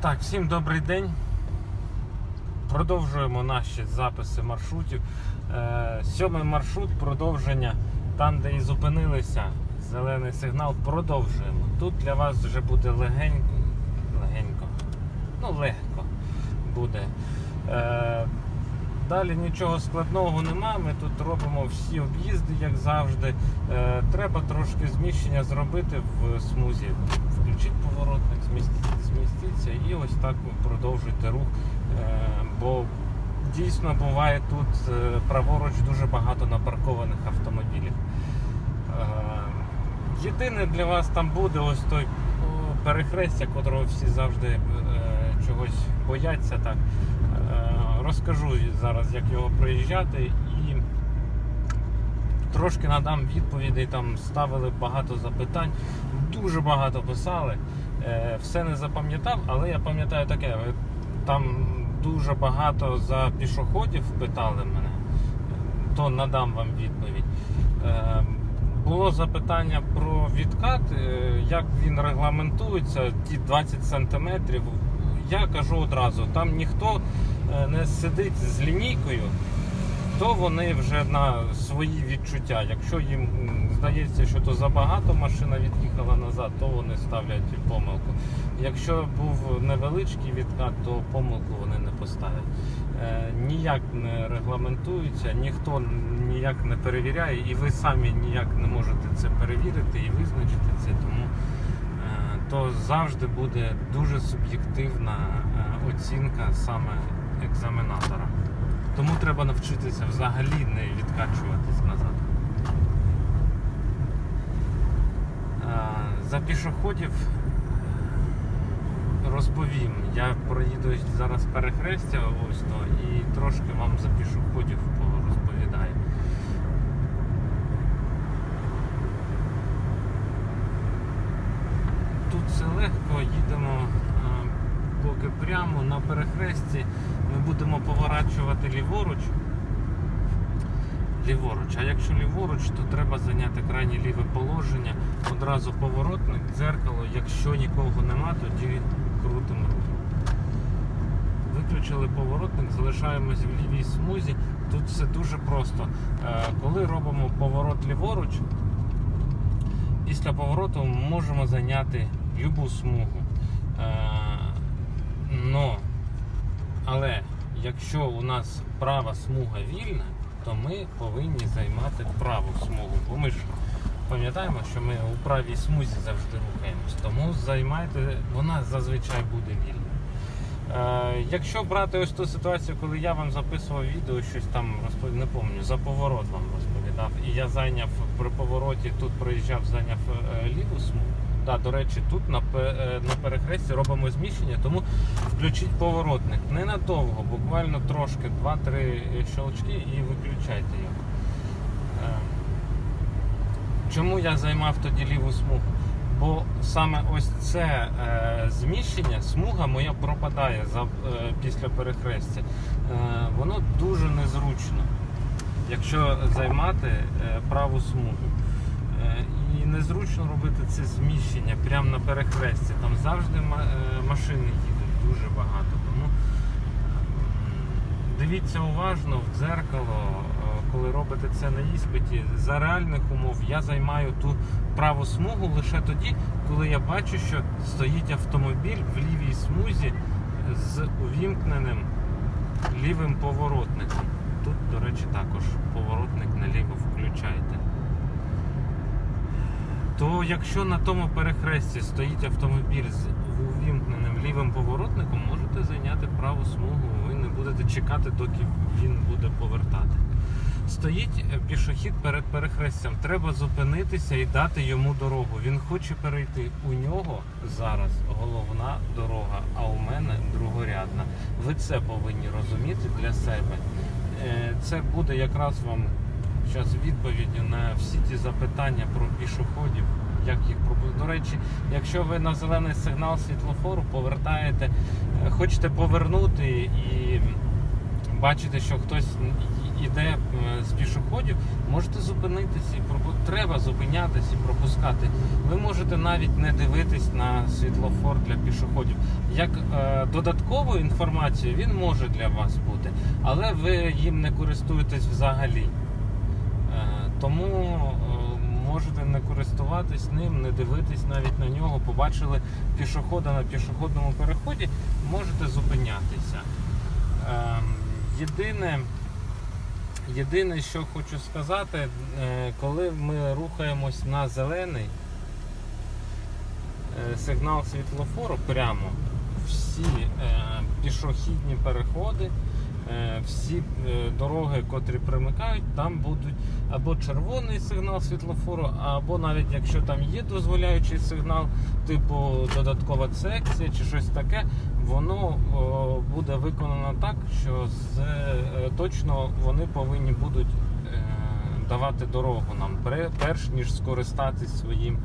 Так, всім добрий день. Продовжуємо наші записи маршрутів. Е, Сьомий маршрут продовження. Там, де і зупинилися, зелений сигнал, продовжуємо. Тут для вас вже буде легенько, легенько, ну легко буде. Е, Далі нічого складного нема. Ми тут робимо всі об'їзди, як завжди. Е, Треба трошки зміщення зробити в смузі. Включіть поворотник, змістіться і ось так продовжуйте рух. Е, Бо дійсно буває тут е, праворуч дуже багато напаркованих автомобілів. Е, Єдине для вас там буде ось той перехрестя, котрого всі завжди чогось бояться. Так. Розкажу зараз, як його проїжджати, трошки надам відповідей. Там ставили багато запитань, дуже багато писали. Е, Все не запам'ятав, але я пам'ятаю таке. Там дуже багато за пішоходів питали мене, то надам вам відповідь. Е, Було запитання про відкат, е, як він регламентується, ті 20 сантиметрів. Я кажу одразу, там ніхто е, не сидить з лінійкою, то вони вже на свої відчуття. Якщо їм здається, що то забагато машина від'їхала назад, то вони ставлять помилку. Якщо був невеличкий відкат, то помилку вони не поставлять. Е, ніяк не регламентується, ніхто ніяк не перевіряє, і ви самі ніяк не можете це перевірити і визначити це. Тому е, то завжди буде дуже суб'єктивна е, оцінка саме екзаменатора. Тому треба навчитися взагалі не відкачуватись назад. Е, За пішоходів розповім. Я проїду зараз перехрестя ось то і трошки вам за пішоходів розповідаю. Тут все легко, їдемо е, прямо на перехресті. Ми будемо поворачувати ліворуч. Ліворуч. А якщо ліворуч, то треба зайняти крайнє ліве положення. Одразу поворотник, дзеркало. Якщо нікого нема, тоді крутимо рух. Виключили поворотник, залишаємось в лівій смузі. Тут все дуже просто. Е, Коли робимо поворот ліворуч, після повороту ми можемо зайняти любу смугу. Но, але якщо у нас права смуга вільна, то ми повинні займати праву смугу. Бо ми ж пам'ятаємо, що ми у правій смузі завжди рухаємось. Тому займайте, вона зазвичай буде вільна. Е, якщо брати ось ту ситуацію, коли я вам записував відео, щось там розповідав, не пам'ятаю, за поворот вам розповідав, і я зайняв при повороті, тут проїжджав, зайняв е, ліву смугу. Да, до речі, тут на, е, на перехресті робимо зміщення, тому включіть поворотник. Ненадовго, буквально трошки, 2-3 щелчки і виключайте його. Е, Чому я займав тоді ліву смугу? Бо саме ось це е, зміщення, смуга моя пропадає за, е, після перехрестя. Е, воно дуже незручно, якщо займати е, праву смугу. Е, і незручно робити це зміщення прямо на перехресті. Там завжди е, машини їдуть дуже багато. Тому дивіться уважно в дзеркало, е, коли робите це на іспиті. За реальних умов я займаю ту праву смугу лише тоді, коли я бачу, що стоїть автомобіль в лівій смузі з увімкненим лівим поворотником. Тут, до речі, також поворотник наліво включайте. То якщо на тому перехресті стоїть автомобіль з увімкненим лівим поворотником, можете зайняти праву смугу, ви не будете чекати, доки він буде повертати. Стоїть е, пішохід перед перехрестям. Треба зупинитися і дати йому дорогу. Він хоче перейти. У нього зараз головна дорога, а у мене другорядна. Ви це повинні розуміти для себе. Е, Це буде якраз вам зараз відповіді на всі ті запитання про пішоходів. Як їх пропустити. До речі, якщо ви на зелений сигнал світлофору повертаєте, е, хочете повернути і бачите, що хтось іде е, з пішоходів, можете зупинитися і пропу- треба зупинятися і пропускати. Ви можете навіть не дивитись на світлофор для пішоходів. Як е, додаткову інформацію він може для вас бути, але ви їм не користуєтесь взагалі. Тому е, можете не користуватись ним, не дивитись навіть на нього. Побачили пішохода на пішохідному переході, можете зупинятися. Ем, Єдине, єдине, що хочу сказати, е, коли ми рухаємось на зелений е, сигнал світлофору прямо, всі пішохідні переходи, всі е, дороги, котрі примикають, там будуть або червоний сигнал світлофору, або навіть якщо там є дозволяючий сигнал, типу додаткова секція чи щось таке, воно буде виконано так, що з, е, точно вони повинні будуть е, давати дорогу нам, перш ніж скористатись своїм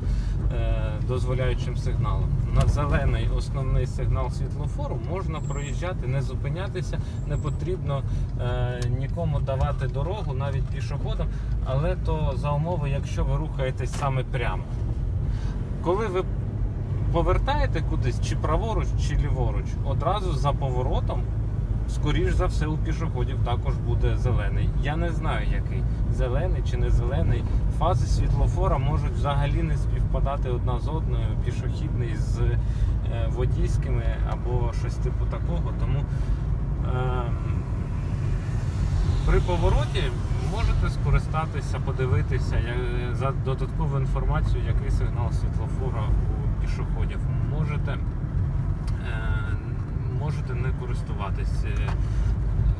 е, дозволяючим сигналом. На зелений основний сигнал світлофору можна проїжджати, не зупинятися, не потрібно е, нікому давати дорогу, навіть пішоходам, але то за умови, якщо ви рухаєтесь саме прямо. Коли ви повертаєте кудись, чи праворуч, чи ліворуч, одразу за поворотом, скоріш за все, у пішоходів також буде зелений. Я не знаю, який зелений чи не зелений. Фази світлофора можуть взагалі не співпадати одна з одною, пішохідний з е, водійськими або щось типу такого. Тому ем, при повороті можете скористатися, подивитися я- за додаткову інформацію, який сигнал світлофора у пішоходів. Можете, е, можете не користуватись е,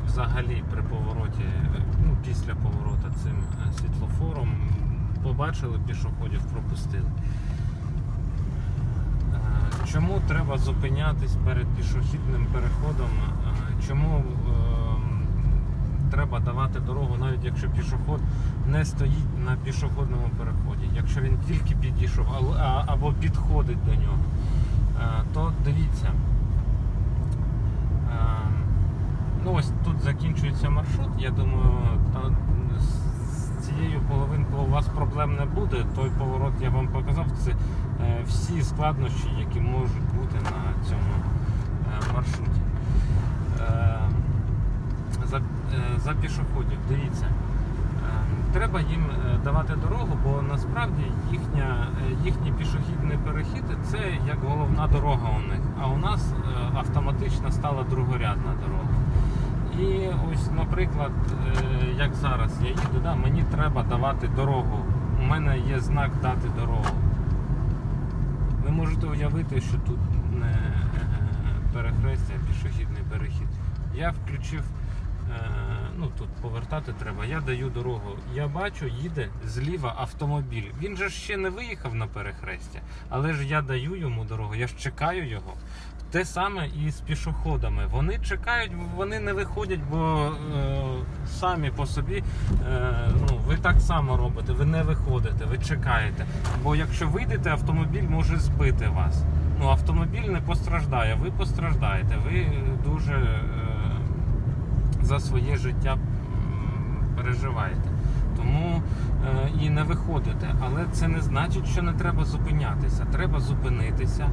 взагалі при повороті, е, ну, після поворота цим е, світлофором. Побачили пішоходів, пропустили. Чому треба зупинятись перед пішохідним переходом? Чому е, треба давати дорогу, навіть якщо пішоход не стоїть на пішохідному переході, якщо він тільки підійшов або підходить до нього, то дивіться. Е, Ну ось тут закінчується маршрут. Я думаю, та, з цією половинкою у вас проблем не буде. Той поворот я вам показав. Це е, всі складнощі, які можуть бути на цьому е, маршруті. Е, за, е, за пішоходів, дивіться. Е, Треба їм е, давати дорогу, бо насправді їхня, е, їхній пішохідний перехід це як головна дорога у них. А у нас автоматично стала другорядна дорога. І ось, наприклад, е, як зараз я їду, да, мені треба давати дорогу. У мене є знак дати дорогу. Ви можете уявити, що тут не е, перехрестя, а пішохідний перехід. Я включив, е, ну тут повертати треба, я даю дорогу. Я бачу, їде зліва автомобіль. Він же ще не виїхав на перехрестя, але ж я даю йому дорогу, я ж чекаю його. Те саме і з пішоходами. Вони чекають, вони не виходять, бо е, самі по собі е, ну, ви так само робите, ви не виходите, ви чекаєте. Бо якщо вийдете, автомобіль може збити вас. Ну, автомобіль не постраждає, ви постраждаєте. Ви дуже е, за своє життя переживаєте. Тому е, і не виходите. Але це не значить, що не треба зупинятися. Треба зупинитися.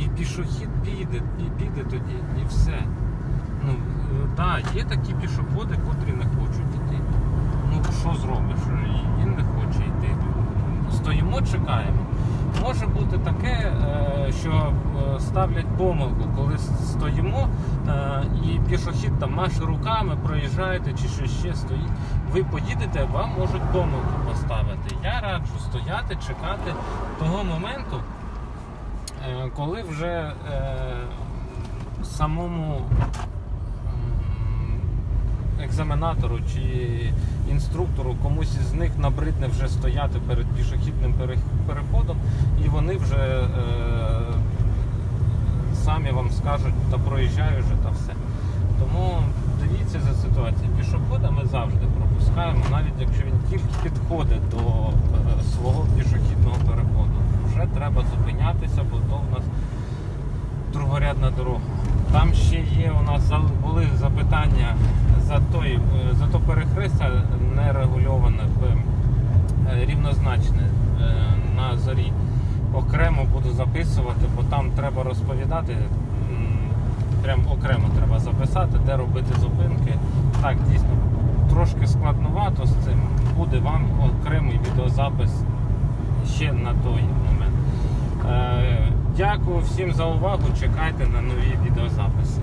І пішохід піде, і піде тоді, і все. Ну, так, да, є такі пішоходи, котрі не хочуть йти. Ну, що зробиш? Він не хоче йти. Стоїмо, чекаємо. Може бути таке, е, що е, ставлять помилку, коли стоїмо е, і пішохід там маше руками, проїжджаєте чи що ще стоїть. Ви поїдете, вам можуть помилку поставити. Я раджу стояти, чекати того моменту, Е, коли вже е, самому екзаменатору чи інструктору комусь із них набридне вже стояти перед пішохідним переходом, і вони вже е, самі вам скажуть, та проїжджаю вже та все. Тому дивіться за ситуацією. Пішохода ми завжди пропускаємо, навіть якщо він тільки підходить до е, свого пішохідного переходу. Вже треба зупинятися, бо то в нас другорядна дорога. Там ще є у нас за- були запитання за той е, за то перехрестя нерегульоване е, е, рівнозначне е, на зорі. Окремо буду записувати, бо там треба розповідати. Прям окремо треба записати, де робити зупинки. Так, дійсно, трошки складновато з цим. Буде вам окремий відеозапис ще на той момент. Е, Дякую всім за увагу. Чекайте на нові відеозаписи.